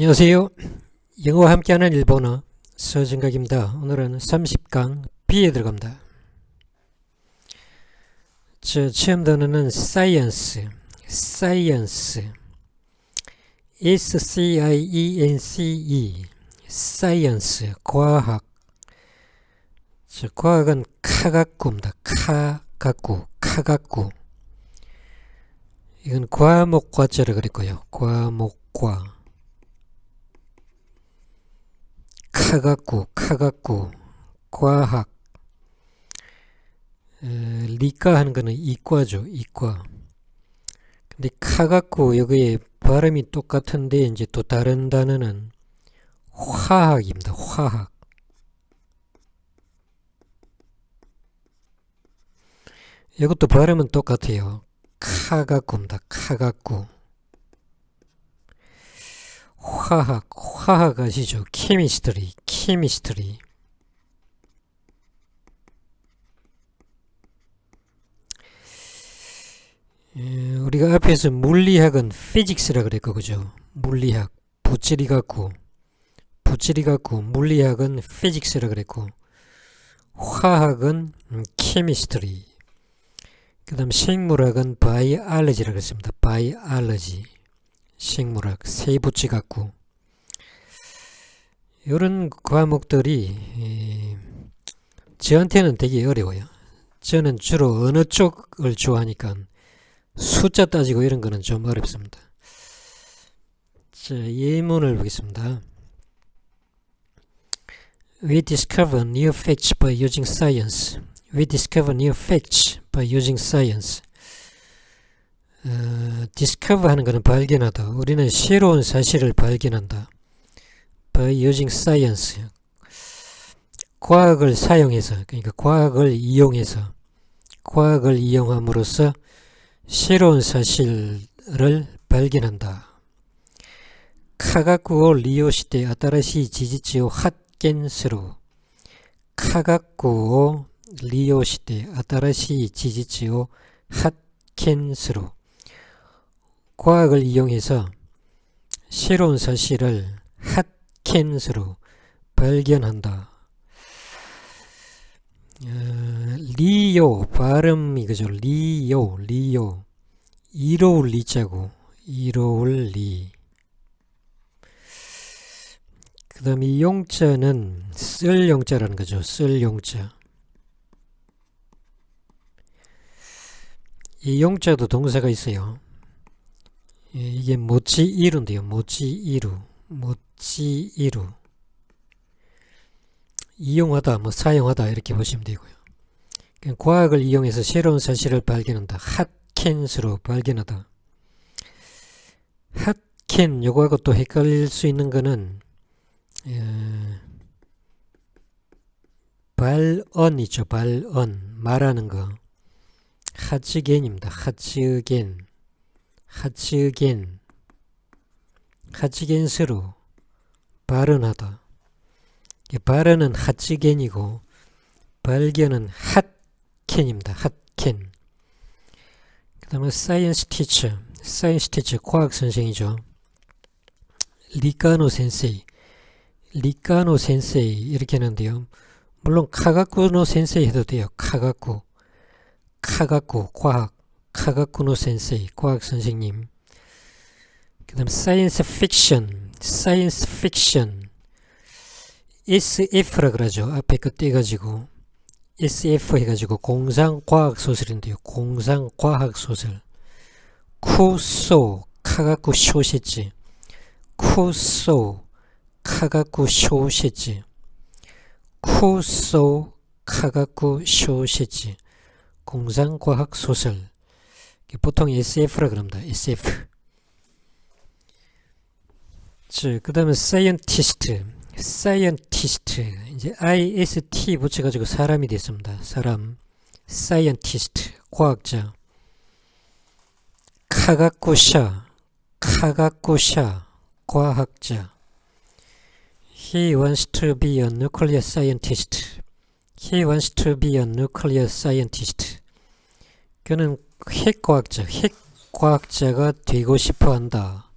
안녕하세요. 영어와 함께하는 일본어 서진각입니다. 오늘은 30강 B에 들어갑니다. 저 처음 단어는 science, science, S-C-I-E-N-C-E, science, 과학. 저 과학은 카가꾸입니다. 카가꾸, 카가꾸. 이건 과목과자를 그랬고요. 과목과. 카가꾸, 카가꾸, 과학. 에, 리과 하는 거는 이과죠, 이과. 근데 카가꾸 여기에 발음이 똑같은데 이제 또 다른 단어는 화학입니다. 화학. 이것도 발음은 똑같아요. 카가꾸입니다. 카가꾸. 화학, 화학 아시죠? 케미스트리, 케미스트리. 에, 우리가 앞에서 물리학은 피직스라 그랬고 그죠? 물리학, 부찌리 갖고, 부찌리 갖고, 물리학은 피직스라 그랬고, 화학은 음, 케미스트리. 그 다음 생물학은 바이알러지라 그랬습니다. 바이알러지. 생물학, 세부치 갖고 이런 과목들이 에, 저한테는 되게 어려워요. 저는 주로 어느 쪽을 좋아하니까 숫자 따지고 이런 거는 좀 어렵습니다. 자, 예문을 보겠습니다. We discover new facts by using science. We discover new facts by using science. 어, discover 하는 것은 발견하다. 우리는 새로운 사실을 발견한다. by using science. 과학을 사용해서, 그러니까 과학을 이용해서, 과학을 이용함으로써 새로운 사실을 발견한다. 카가쿠오 리오시대 아타라시 지지치오 핫겐스로 카가쿠오 리오시대 아타라시 지지치오 핫겐스로 과학을 이용해서 새로운 사실을 핫 캔스로 발견한다. 어, 리요 발음 이거죠. 리요 리요 이로울 리자고 이로울 리. 그 다음에 이 용자는 쓸 용자라는 거죠. 쓸 용자. 이 용자도 동사가 있어요. 예, 이게 모치 이루인데요. 모치 이루, 모 치 이루. 이용하다, 뭐 사용하다 이렇게 보시면 되고요. 과학을 이용해서 새로운 사실을 발견한다. 핫캔스로 발견하다. 핫캔 요거하고 또 헷갈릴 수 있는 거는 에, 발언이죠. 발언 말하는 거. 하츠겐입니다. 하츠겐. 하츠겐, 하츠겐스로 발언하다. 발언은 하츠겐이고 발견은 핫캔입니다. 핫캔. 그 다음에 사이언스 티처, 사이언스 티처 과학 선생이죠. 리카노 센세이, 리카노 센세이 이렇게 하는데요. 물론 카가쿠노 센세이 해도 돼요. 카가쿠, 카가쿠 과학. 카가쿠노 센세이 과학 선생님 그 다음 사이언스 픽션 사이언스 픽션. SF라 그러죠. 앞에 거 떼가지고 SF 해가지고 공상과학 소설인데요. 공상과학 소설. 쿠소 카가쿠 쇼세지. 쿠소 카가쿠 쇼세지. 쿠소 카가쿠 쇼세지. 공상과학 소설. 보통 SF라 그럽니다. SF. 자, 그 다음에 scientist. scientist. 이제 IST 붙여가지고 사람이 됐습니다. 사람. scientist. 과학자. 카가쿠샤. 카가쿠샤. 과학자. He wants to be a nuclear scientist. He wants to be a nuclear scientist. 그는 핵과학자, 핵과학자가 되고 싶어 한다.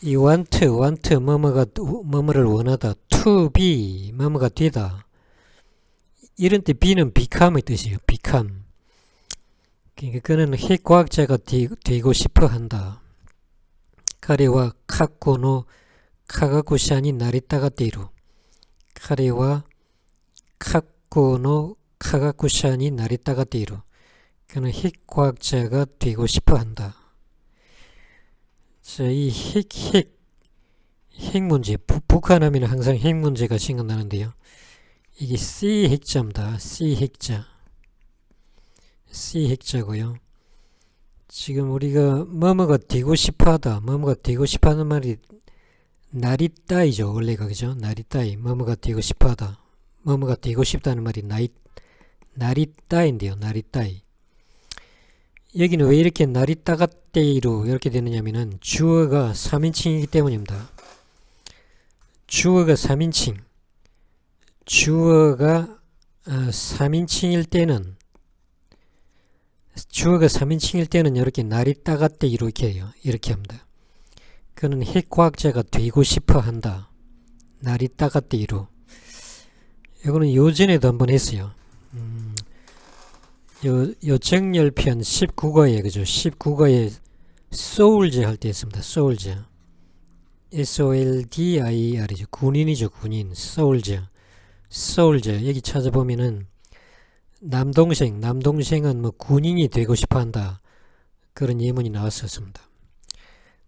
이 want, want, 뭐뭐가, 뭐뭐를 원하다. to be, 뭐뭐가 되다. 이런 때 be는 become의 뜻이에요. become. 그러니까 그는 핵과학자가 되, 되고 싶어 한다. 카레와 카코노 카가쿠시아니 나리타가 되루. 카레와 카코노 카가쿠시아니 나리타가 되루. 그는 핵과학자가 되고 싶어 한다. 자, 이 핵, 핵, 핵 문제. 부, 북한하면 항상 핵 문제가 생각나는데요. 이게 C 핵자입니다. C 핵자. C 핵자고요. 지금 우리가 뭐뭐가 되고 싶어하다, 뭐뭐가 되고 싶어하는 말이 나리따이죠. 원래가 그죠? 나리따이, 뭐뭐가 되고 싶어하다, 뭐뭐가 되고 싶다는 말이 나이 나리따인데요. 나리따이. 여기는 왜 이렇게 나리따가떼이로 이렇게 되느냐면은 주어가 3인칭이기 때문입니다. 주어가 3인칭. 주어가 어, 3인칭일 때는 주어가 3인칭일 때는 이렇게 따갑대 이렇게 해요. 이렇게 합니다. 그는 핵과학자가 되고 싶어 한다. 날이 따갑대 이로. 이거는 요전에도 한번 했어요. 음, 요, 요 정열편 19과에 그죠? 19과에 소울제 할때 했습니다. 소울제. S-O-L-D-I-R이죠. 군인이죠. 군인. 소울제. 소울제. 여기 찾아보면은 남동생, 남동생은 뭐 군인이 되고 싶어 한다. 그런 예문이 나왔었습니다.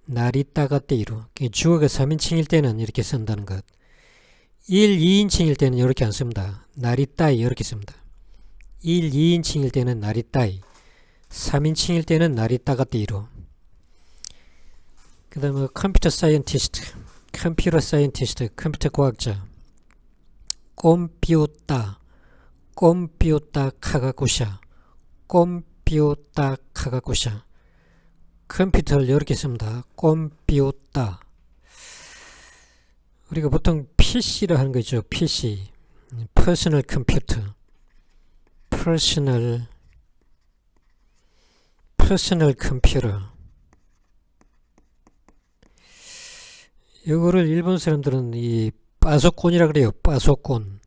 날이 따갑대 이루. 주어가 3인칭일 때는 이렇게 쓴다는 것. 1, 2인칭일 때는 이렇게 안 씁니다. 날이 따이 이렇게 씁니다. 1, 2인칭일 때는 날이 따이. 3인칭일 때는 이루. 그 다음에 컴퓨터 사이언티스트, 컴퓨터 사이언티스트, 컴퓨터 과학자, 꼼피우따, 꼼피우따 카가쿠샤, 꼼피우따 카가쿠샤. 컴퓨터를 이렇게 씁니다. 꼼피우따. 우리가 보통 PC라 하는 거죠. PC. 퍼스 퍼스널 퍼스널 컴퓨터. 이거를 일본 사람들은 이 빠소콘이라 그래요. 빠소콘.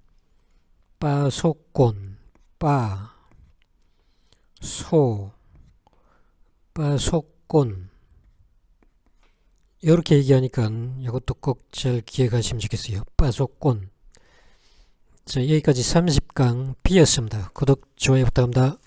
빠소콘. 빠. 소. 빠소콘. 이렇게 얘기하니까 이것도 꼭 잘 기억하시면 좋겠어요. 빠소콘. 자, 여기까지 30강 B였습니다. 구독, 좋아요 부탁합니다.